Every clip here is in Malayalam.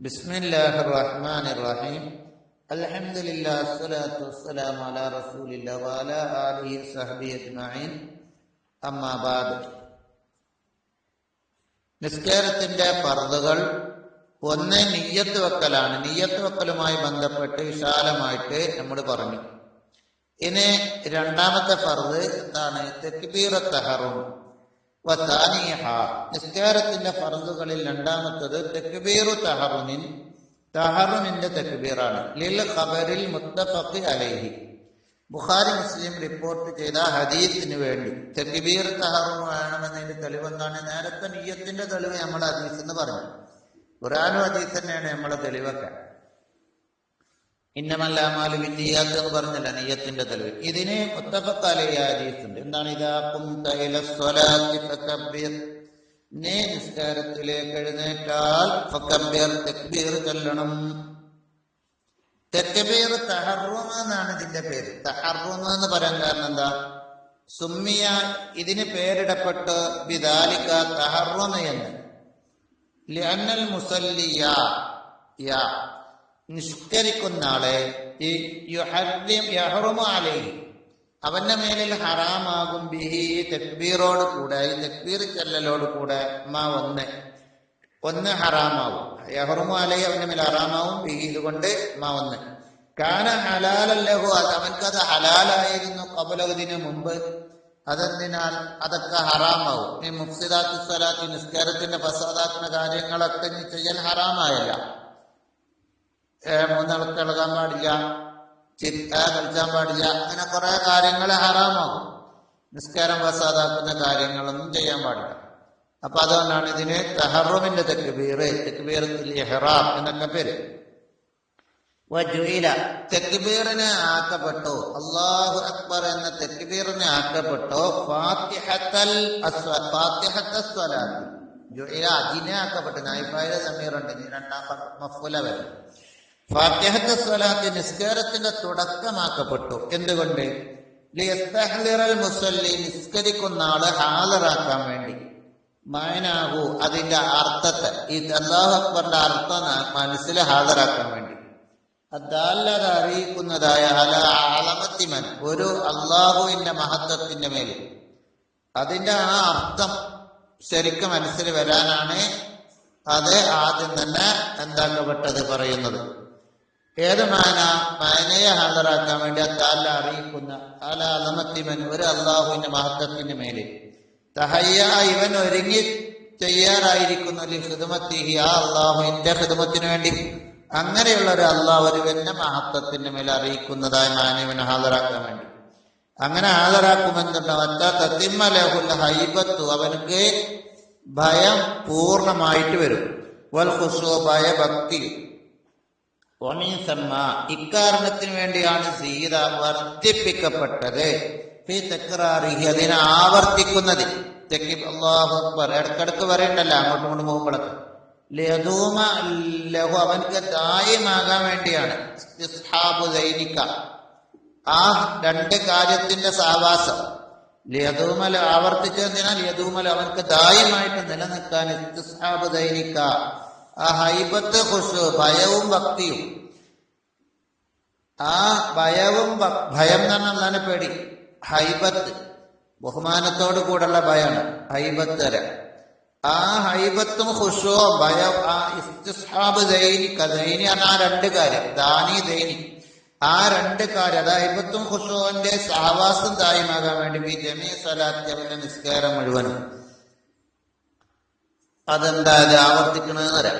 بسم الله الرحمن الرحيم الحمد لله الصلاة والسلام على رسول الله وعلى آله وصحبه أجمعين أما بعد നിസ്കാരത്തിന്റെ ഫർദുകൾ ഒന്ന് നിയ്യത്ത് വെക്കലാണ് നിയ്യത്ത് വെക്കലുമായി ബന്ധപ്പെട്ട് വിശാലമായിട്ട് നമ്മൾ പറഞ്ഞു ഇനി രണ്ടാമത്തെ ഫർദ് എന്താണ് തെക്കുബീറ തഹറും വത്താനിഹ നിസ്കാരത്തിന്റെ ഫർദുകളിൽ രണ്ടാമത്തത് തെക്കുബീറു തഹറുമിൻ. തഹറുമിന്റെ തെക്കുബീറാണ് ലിൽ ഖബറിൽ മുത്തഫഖി അലൈഹി. ബുഖാരി മുസ്ലിം റിപ്പോർട്ട് ചെയ്ത ഹദീസിന് വേണ്ടി. തെക്കുബീർ തഹറും വേണമെന്നതിന്റെ തെളിവെന്താണ്? നേരത്തെ നീയത്തിന്റെ തെളിവ് നമ്മൾ ഹദീസ് എന്ന് പറഞ്ഞു. ഖുറാനും ഹദീസ് തന്നെയാണ് നമ്മളെ തെളിവൊക്കെ. ഇന്നമല്ലാമാലു വിദ്യാക്ക് എന്ന് പറഞ്ഞല്ല നെയ്യത്തിന്റെ തെളിവ്. ഇതിനെ മുത്തഫക്കാലയ ഹദീസുണ്ട്. എന്താണ് ഇതാ? നീ നിസ്കാരത്തിലേക്ക് എഴുന്നേറ്റാൽ തക്ബീർ ചൊല്ലണം. തെക്കബീർ തഹറുമ എന്നാണ് ഇതിന്റെ പേര്. തഹറുമ എന്ന് പറയാൻ കാരണം എന്താ? സുമിയ ഇതിന് പേരിടപ്പെട്ട് ബിദാലിക തഹറുമ എന്ന്. ലിയന്നൽ മുസല്ലിയ നിഷ്കരിക്കുന്ന ആളെ ഈ അലൈഹി. അവന്റെ മേലിൽ ഹറാമാകും ബിഹി തെക്ബീറോട് കൂടെ ഈ തെക്ബീർ ചെല്ലലോട് കൂടെ മാ ഒന്ന് ഒന്ന് ഹറാമാവും. യഹറുമു അവന്റെ മേൽ ഹറാമാവും ബിഹി ഇതുകൊണ്ട് മാ ഒന്ന് കാന ഹലാലല്ലഹു അത് അവൻക്കത് ഹലാലായിരുന്നു കബലതിന് മുമ്പ്. അതെന്തിനാൽ അതൊക്കെ ഹറാമാവും. ഈ മുഫ്സിദാത്തു സ്വലാത്ത് നിസ്കാരത്തിന്റെ ഫസാദാക്കുന്ന കാര്യങ്ങളൊക്കെ ചെയ്യാൻ ഹറാമായല്ല. മൂന്നിളക്ക് ഇളകാൻ പാടില്ല ചിത്ത കളിച്ചാൻ പാടില്ല. അങ്ങനെ കുറെ കാര്യങ്ങൾ ഹറാമാകും. നിസ്കാരം വസാദാക്കുന്ന കാര്യങ്ങളൊന്നും ചെയ്യാൻ പാടില്ല. അപ്പൊ അതുകൊണ്ടാണ് ഇതിന് തഹറുമിന്റെ തെക്കുബീർ തെക്കുബീർ ഇഹ്റാം എന്നൊക്കെ പേര്. വജുയില തെക്കുബീറിന് ആക്കപ്പെട്ടു? അള്ളാഹു അക്ബർ എന്ന തെക്കുബീറിന് ആക്കപ്പെട്ടു? ഫാത്തിഹത്തൽ ജുയില ആക്കപ്പെട്ടു. നായിഫായ സമീറുണ്ട്. രണ്ടാം മഫുല വരും. ഫാത്തിഹത്ത സ്വലാത്ത് നിസ്കാരത്തിന്റെ തുടക്കമാക്കപ്പെട്ടു. എന്തുകൊണ്ട്? മുസല്ലി നിസ്കരിക്കുന്ന ആൾ ഹാജറാക്കാൻ വേണ്ടി. മായനാഹു അതിന്റെ അർത്ഥത്തെ ഈ അള്ളാഹു അർത്ഥം മനസ്സിൽ ഹാജരാക്കാൻ വേണ്ടി. അതല്ലാതെ അറിയിക്കുന്നതായ അല ആളമത്തിമൻ ഒരു അള്ളാഹുവിന്റെ മഹത്വത്തിന്റെ മേൽ. അതിന്റെ ആ അർത്ഥം ശരിക്കും മനസ്സിൽ വരാനാണ് അത് ആദ്യം തന്നെ എന്താകപ്പെട്ടത് പറയുന്നത്. ഏത് മാന? മാനയെ ഹാജരാക്കാൻ വേണ്ടി അല്ല അറിയിക്കുന്ന അല അലമത്തിമൻ ഒരു അള്ളാഹുവിന്റെ മഹത്വത്തിന്റെ മേലിൽ തഹയ്യ ഇവൻ ഒരുങ്ങി തയ്യാറായിരിക്കുന്നു ഹിദുമത്തിഹി ആ അള്ളാഹുവിന്റെ ഹിദുമത്തിന് വേണ്ടി. അങ്ങനെയുള്ള ഒരു അള്ളാഹ് ഒരുവന്റെ മഹത്വത്തിന്റെ മേൽ അറിയിക്കുന്നതായ മാനവനെ ഹാജരാക്കാൻ വേണ്ടി. അങ്ങനെ ഹാജരാക്കുമെന്നുണ്ട് വല്ല തത്തിമ്മലഹുല്ല ഹൈബത്തു അവനക്ക് ഭയം പൂർണമായിട്ട് വരും. വൽ ഖുസു ഭയഭക്തിയും ഒമീസമ്മ ഇക്കാരണത്തിന് വേണ്ടിയാണ് സീത വർദ്ധിപ്പിക്കപ്പെട്ടത്. അതിനെ ആവർത്തിക്കുന്നത്. തെക്കി അള്ളാഹു അക്ബർ. ഇടക്കിടക്ക് പറയണ്ടല്ലോ അങ്ങോട്ടും ഇങ്ങോട്ടും പോകുമ്പോഴൊക്കെ. ലഹൂമ ലഹു അവനക്ക് ദായമാകാൻ വേണ്ടിയാണ്. ആ രണ്ട് കാര്യത്തിന്റെ സാവാസം. ലയതൂമൽ ആവർത്തിച്ചതിനാൽ യദൂമൽ അവനക്ക് ദായമായിട്ട് നിലനിൽക്കാൻ ഇസ്തിസ്ഹാബ് ആ ഹൈബത്ത് ഖുശു ഭയവും ഭക്തിയും. ആ ഭയവും ഭയം എന്ന് പറഞ്ഞാൽ പേടി? ഹൈബത്ത് ബഹുമാനത്തോട് കൂടെയുള്ള ഭയമാണ് ഹൈബത്ത് വരെ. ആ ഹൈബത്തും ഖുഷോ ഭയം ആ ഇസ്തിസ്ഹാബ് ദൈനി ദൈനി എന്ന ആ രണ്ട് കാര്യം ദാനി ദൈനി. ആ രണ്ട് കാര്യം അത് ഹൈബത്തും ഖുഷോന്റെ സഹവാസം ദായമാകാൻ വേണ്ടി ജമീ സലാത്ത് അവന്റെ നിസ്കാരം മുഴുവനും. അതെന്താ അത് ആവർത്തിക്കണമെന്ന് വരാം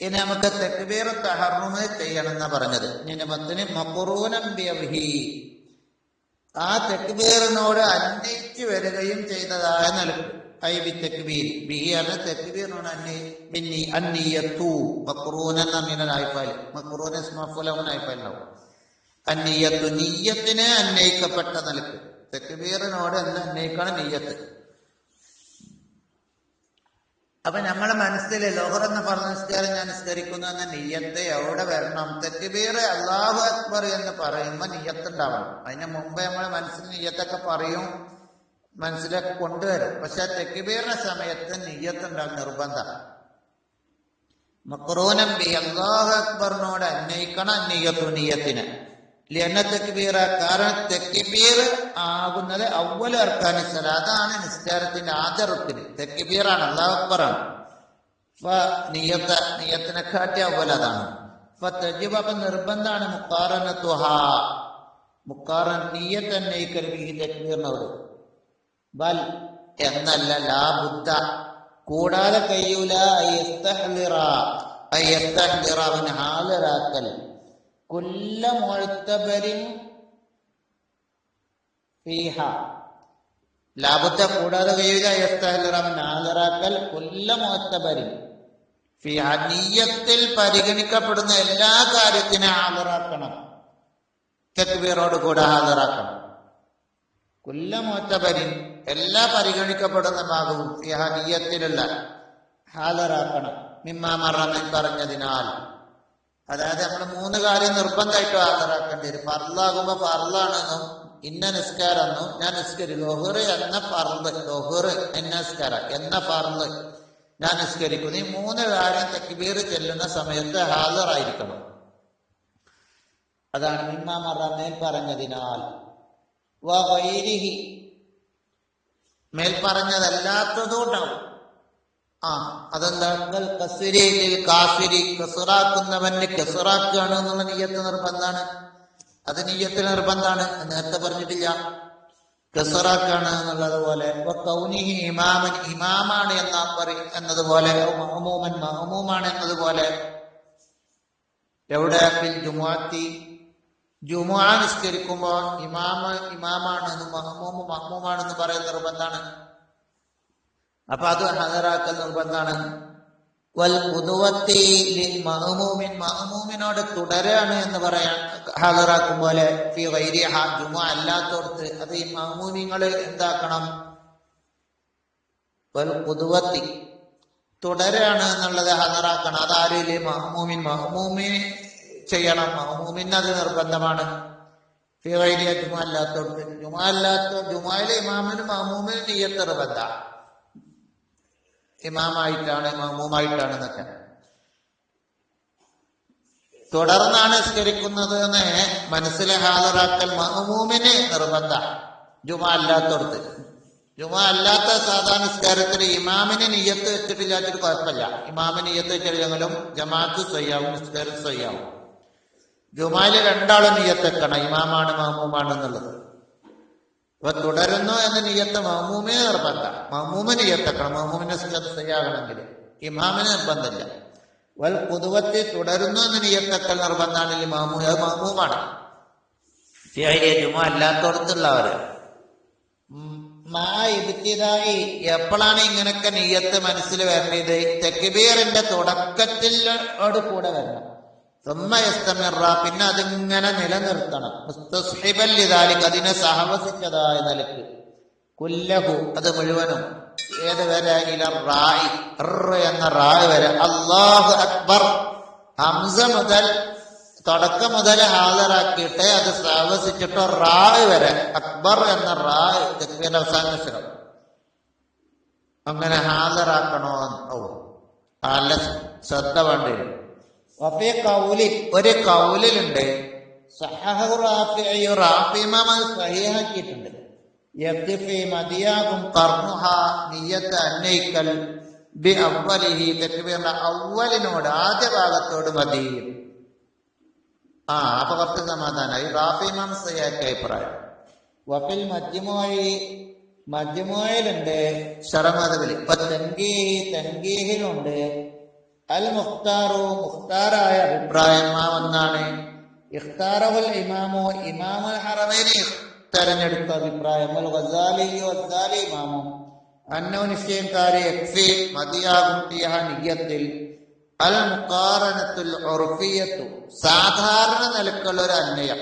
ഇനി നമുക്ക് തെക്കുബീർ തഹറുമ് ചെയ്യണമെന്ന പറഞ്ഞത്. ഇനി പത്തിന് മക്കുറൂനം വ്യവഹി ആ തെക്കുബീറിനോട് അന്വയിച്ചു വരികയും ചെയ്തതായ നിലയ്ക്ക് ഐ ബി തെക്കുബീർ ബി ആണ് തെക്കുബീറിനോട് അന്വയി അന്നീയത്തു മക്രൂൻ എന്ന മീനായിപ്പാൽ മക്കുറൂന സ്മഫുലവനായിപ്പാലുണ്ടാവും അന്നിയത്തു നീയത്തിന് അന്വയിക്കപ്പെട്ട നിലയ്ക്ക്. തെക്കുബീറിനോട് എന്ത് അന്വയിക്കണം നീയത്ത്. അപ്പൊ നമ്മളെ മനസ്സിൽ ലോഹർ എന്ന് പറഞ്ഞ നിസ്കാരം ഞാൻ നിസ്കരിക്കുന്നു എന്ന നീയത്ത് എവിടെ വരണം? തെക്കുബീർ അള്ളാഹു അക്ബർ എന്ന് പറയുമ്പോ നീയത്ത് ഉണ്ടാവണം അതിന് മുമ്പ് നമ്മളെ മനസ്സിൽ നീയത്തൊക്കെ പറയും മനസ്സിലൊക്കെ കൊണ്ടുവരും. പക്ഷെ തെക്കുബീറിന്റെ സമയത്ത് നീയത്ത് ഉണ്ടാവും നിർബന്ധം മക്റൂനം ബി അല്ലാഹു അക്ബറിനോട് അന്വയിക്കണം നീയത്തു നീയത്തിന്. ലിയന്ന തെക്കിബീറ കാരണം തെക്കിബീർ ആകുന്നത് അവൽ അർക്കാനിസല അതാണ് നിസ്കാരത്തിന്റെ ആദ്യ റുക്കിന്. തെക്കുബീറാണ് അള്ളാഹു അക്ബറാണ്. നിയത്ത നിയത്തിനെ കാട്ടി അവൽ അതാണ്. അപ്പൊ തജിബ് അപ്പൊ നിർബന്ധാണ് മുക്കാറനത്തുഹ മുക്കാറൻ നീയത്ത് തന്നെ ഈ തെക്കുബീറിനോട് ബൽ എന്നല്ല ലാ ബുദ്ധ. കൂടാതെ കഴിയൂല ഹാലിറാക്കൽ. കുല്ല ഫീഹ. ലാഭത്തെ കൂടാതെ കഴിയുക കുല്ല മുഴത്തബരിൻ ഫീഹ. നീയത്തിൽ പരിഗണിക്കപ്പെടുന്ന എല്ലാ കാര്യത്തിനും ഹാജറാക്കണം തെക്കുബീറോട് കൂടെ ഹാജറാക്കണം കുല്ല എല്ലാ പരിഗണിക്കപ്പെടുന്ന ഭാഗവും നീയത്തിലുള്ള ഹാജറാക്കണം മിമ്മാമറമൻ പറഞ്ഞതിനാൽ. അതായത് നമ്മൾ മൂന്ന് കാര്യം നിർബന്ധമായിട്ട് ഹാജരാക്കേണ്ടി വരും ഫർലാകുമ്പോ ഫർലാണെന്നും ഇന്ന നിസ്കാരെന്നും ഞാൻ നിസ്കരി ലൊഹറ് എന്ന ഫർൾ ലൊഹറ് എന്ന നിസ്കാര എന്ന ഫർൾ ഞാൻ നിസ്കരിക്കുന്നു ഈ മൂന്ന് കാര്യം തെക്കുപേർ ചെല്ലുന്ന സമയത്ത് ഹാജറായിരിക്കണം. അതാണ് മിമ്മാമറമേൽ പറഞ്ഞതിനാൽ. വൈരിഹി മേൽ പറഞ്ഞതല്ലാത്തതുകൊണ്ടാവും ആ അതെന്താ കസുരയിൽ കാഫിരി കസുറാക്കുന്നവന് കസുറാക്കുകയാണ് എന്നുള്ള നീയത്ത് നിർബന്ധാണ്. അത് നീയത്ത് നിർബന്ധാണ്. നേരത്തെ പറഞ്ഞിട്ടില്ല. കസുറാക്കാണ് എന്നുള്ളത് പോലെ കൗനിഹി ഇമാമൻ ഇമാമാണ് എന്നാ പറയും എന്നതുപോലെ മഹമൂമൻ മഹമൂമാണ് എന്നതുപോലെ എവിടെ? ജുമാത്തി ജുമാ ഇമാമ ഇമാമാണെന്ന് മഹമൂമ് മഹമൂമാണെന്ന് പറയുന്ന നിർബന്ധാണ്. അപ്പൊ അത് ഹജറാക്കൽ നിർബന്ധമാണ് വൽ പുതുവത്തി മഹമൂമിൻ മഹമൂമിനോട് തുടരാണ് എന്ന് പറയാൻ ഹാജറാക്കും പോലെ ഫി ജുമ അല്ലാത്തോടത്ത് അത് ഈ മഹമൂമിങ്ങൾ എന്താക്കണം? വൽ പുതുവത്തി തുടരാണ് എന്നുള്ളത് ഹാജറാക്കണം അതാരിൽ മഹമൂമിൻ. മഹമൂമി ചെയ്യണം. മഹമൂമിന് അത് നിർബന്ധമാണ്. ഫിവൈരിയ ജുമ അല്ലാത്തോടത്ത് ജുമ അല്ലാത്ത ജുമായിലെ ഇമാമിന് മഹമൂമിന് നീയത്ത് നിർബന്ധ ഇമാമായിട്ടാണ് ഇമാമുമായിട്ടാണ് എന്നൊക്കെ തുടർന്നാണ് സ്കരിക്കുന്നത് എന്ന് മനസ്സിലെ ഹാജറാക്കൽ മഹമൂമിന് നിർബന്ധ. ജുമ അല്ലാത്തടുത്ത് ജുമ അല്ലാത്ത സാധാരണ നിസ്കാരത്തിൽ ഇമാമിന് നീയത്ത് വെച്ചിട്ടില്ലാത്തൊരു കുഴപ്പമില്ല. ഇമാമിന് നീയത്ത് വെച്ചില്ലെങ്കിലും ജമാഅത്ത് സ്വയ്യാവും നിസ്കാരം സ്വയ്യാവും. ജുമായിൽ രണ്ടാളും നീയത്തെക്കണം ഇമാമാണ് മഹമൂമാണ് എന്നുള്ളത്. അപ്പൊ തുടരുന്നു എന്ന നിയത്ത് മഹമൂമിന് നിർബന്ധ. മഹമൂമിന് നിയത്തക്കണം. മഹമൂമിനെ ചെയ്യാകണമെങ്കിൽ ഇമാമിന് നിർബന്ധമില്ല. വൽ പുതുവത്തി തുടരുന്നു എന്ന നിയത്തക്കൽ നിർബന്ധമാണ് ഈ മഹമൂ അത് മഹമൂമാണ്. ജുമ അല്ലാത്തടത്തുള്ളവര്. മാ ഇബിത്തിതായി എപ്പോഴാണ് ഇങ്ങനൊക്കെ നീയത്ത് മനസ്സിൽ വരേണ്ടത്? തെക്കുബീറിന്റെ തുടക്കത്തിലോട് കൂടെ വരണം. പിന്നെ അതിങ്ങനെ നിലനിർത്തണം. അതിനെ സഹവസിച്ചതായ നിലയ്ക്ക്. കുല്ലഹു അത് മുഴുവനും. ഏത് വരെ? ഇല റായി. എന്ന റായ് വരെ. അള്ളാഹു അക്ബർ. ഹംസ മുതൽ തുടക്കം മുതൽ ഹാജരാക്കിയിട്ട് അത് സഹവസിച്ചിട്ട്. റായ് വരെ. അക്ബർ എന്ന റായ്. തെക്കിന്റെ അവസാന അങ്ങനെ ഹാജരാക്കണോ? ഓ നല്ല ശ്രദ്ധ വേണ്ടി വരും ഒരു കൗലിലുണ്ട്. സഹിയാക്കിയിട്ടുണ്ട് തെക്കുബീറിന്റെ അവലിനോട് ആദ്യ ഭാഗത്തോട് മതി. ആ അപ്പൊ കുറച്ച് സമാധാനമായി റാഫിമാം സഹിയാക്കിയ അഭിപ്രായം. വഫിൽ മധ്യമായി മധ്യമായിലുണ്ട് ഷറമതവിൽ ഇപ്പൊ തെങ്കീഹി തെങ്കീഹിലുണ്ട് അൽ മുഖ്താറോ മുഖ്താറായ അഭിപ്രായമാവെന്നാണ് ഇഖ്താറവൽ ഇമാമോ ഇമാമുൽ ഹറമേനെ തെരഞ്ഞെടുത്ത അഭിപ്രായം. ഇമാമു. അന്നോ നിശ്ചയംകാരി യക്ഫി മതിയാകും നിയ്യത്തിൽ അൽ മുഖാറനത്തുൽ ഉർഫിയത്തു സാധാരണ നിലക്കുള്ള ഒരു അന്വയം.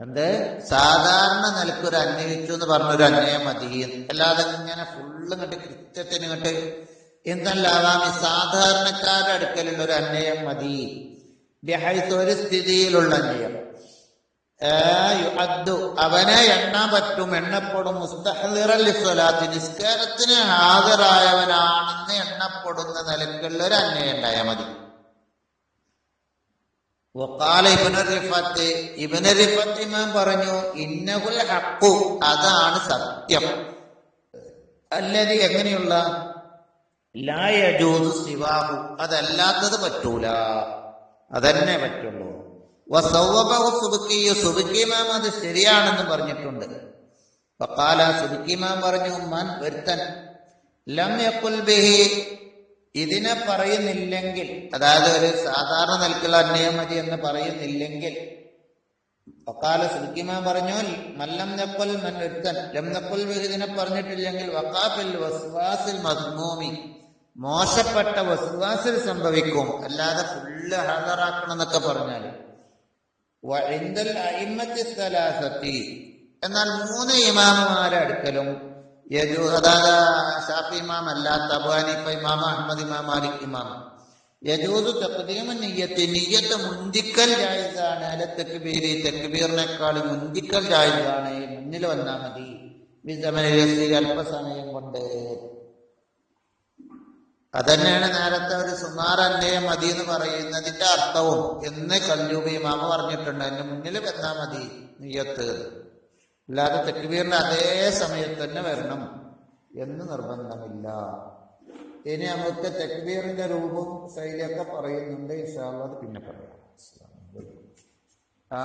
എന്ത്? സാധാരണ നിലക്കൊരു അന്വയിച്ചു എന്ന് പറഞ്ഞൊരു അന്വയം മതി. അല്ലാതെ ഇങ്ങനെ ഫുള്ള് ഇങ്ങോട്ട് കൃത്യത്തിന് ഇങ്ങോട്ട് എന്നല്ലാവാം ഈ സാധാരണക്കാരുടെ അടുക്കലുള്ള ഒരു അന്വയം മതി. ഒരു സ്ഥിതിയിലുള്ള അന്വയം. അവനെ എണ്ണാൻ പറ്റും എണ്ണപ്പെടും. നിസ്കാരത്തിന് ഹാജരായവനാണെന്ന് എണ്ണപ്പെടുന്ന നിലക്കുള്ള ഒരു അന്വയം ഉണ്ടായാൽ മതി. പറഞ്ഞു ഇന്നകുൽ ഹക്കു അതാണ് സത്യം. അല്ലെങ്കിൽ എങ്ങനെയുള്ള സിവാഹു. അതല്ലാത്തത് പറ്റൂല. അതന്നെ പറ്റുള്ളൂ. സുബുക്കിമാം അത് ശരിയാണെന്ന് പറഞ്ഞിട്ടുണ്ട്. പക്കാല സുബുക്കിമാം പറഞ്ഞു മൻ ഒരുത്തൻ ലം ബിഹി ഇതിനെ പറയുന്നില്ലെങ്കിൽ അതായത് ഒരു സാധാരണ നിലക്കുള്ള അന്യമതി മതി എന്ന് പറയുന്നില്ലെങ്കിൽ വക്കാല സുൽക്കിമാൻ പറഞ്ഞു മല്ലം നെപ്പൽ മൻ ഒരുത്തൻ ലം നെപ്പൽ ബിഹി ഇതിനെ പറഞ്ഞിട്ടില്ലെങ്കിൽ വക്കാഫിൽ വസ്വാസിൽ മസ്മൂമി. മോശപ്പെട്ട വസ്വാസിൽ സംഭവിക്കും. അല്ലാതെ ഫുള്ള് ഹാജറാക്കണം എന്നൊക്കെ പറഞ്ഞാൽ സ്ഥലാസത്തി എന്നാൽ മൂന്ന് ഇമാമുമാരെ അടുക്കലും. ഷാഫി ഇമാം അല്ലാത്ത അബു ഇമാമ ഇമാം അഹമ്മദ് ഇമാം മാലിക് ഇമാം. യജൂദ് തഖ്ദീമ നിയ്യത്ത് മുന്തിക്കൽ ജായിസാണ്. അല്ല തെക്കുബീരി തെക്കുബീറിനേക്കാൾ മുന്തിക്കൽ ജായിസാണ്. മുന്നിൽ വന്നാൽ മതി. അല്പസമയം കൊണ്ട്. അതന്നെയാണ് നേരത്തെ ഒരു അന്വയം മതി എന്ന് പറയുന്നതിന്റെ അർത്ഥവും എന്ന് കല്ലൂബി മാമ പറഞ്ഞിട്ടുണ്ട്. എന്റെ മുന്നിൽ വന്നാ മതി നീയത്ത് അല്ലാതെ തെക്കുവീറിന്റെ അതേ സമയത്ത് തന്നെ വരണം എന്ന് നിർബന്ധമില്ല. ഇനി നമുക്ക് തെക്കുബീറിന്റെ രൂപവും ശൈലിയൊക്കെ പറയുന്നുണ്ട്. ഇൻഷാല്ലാ അത് പിന്നെ പറയാം. ആ?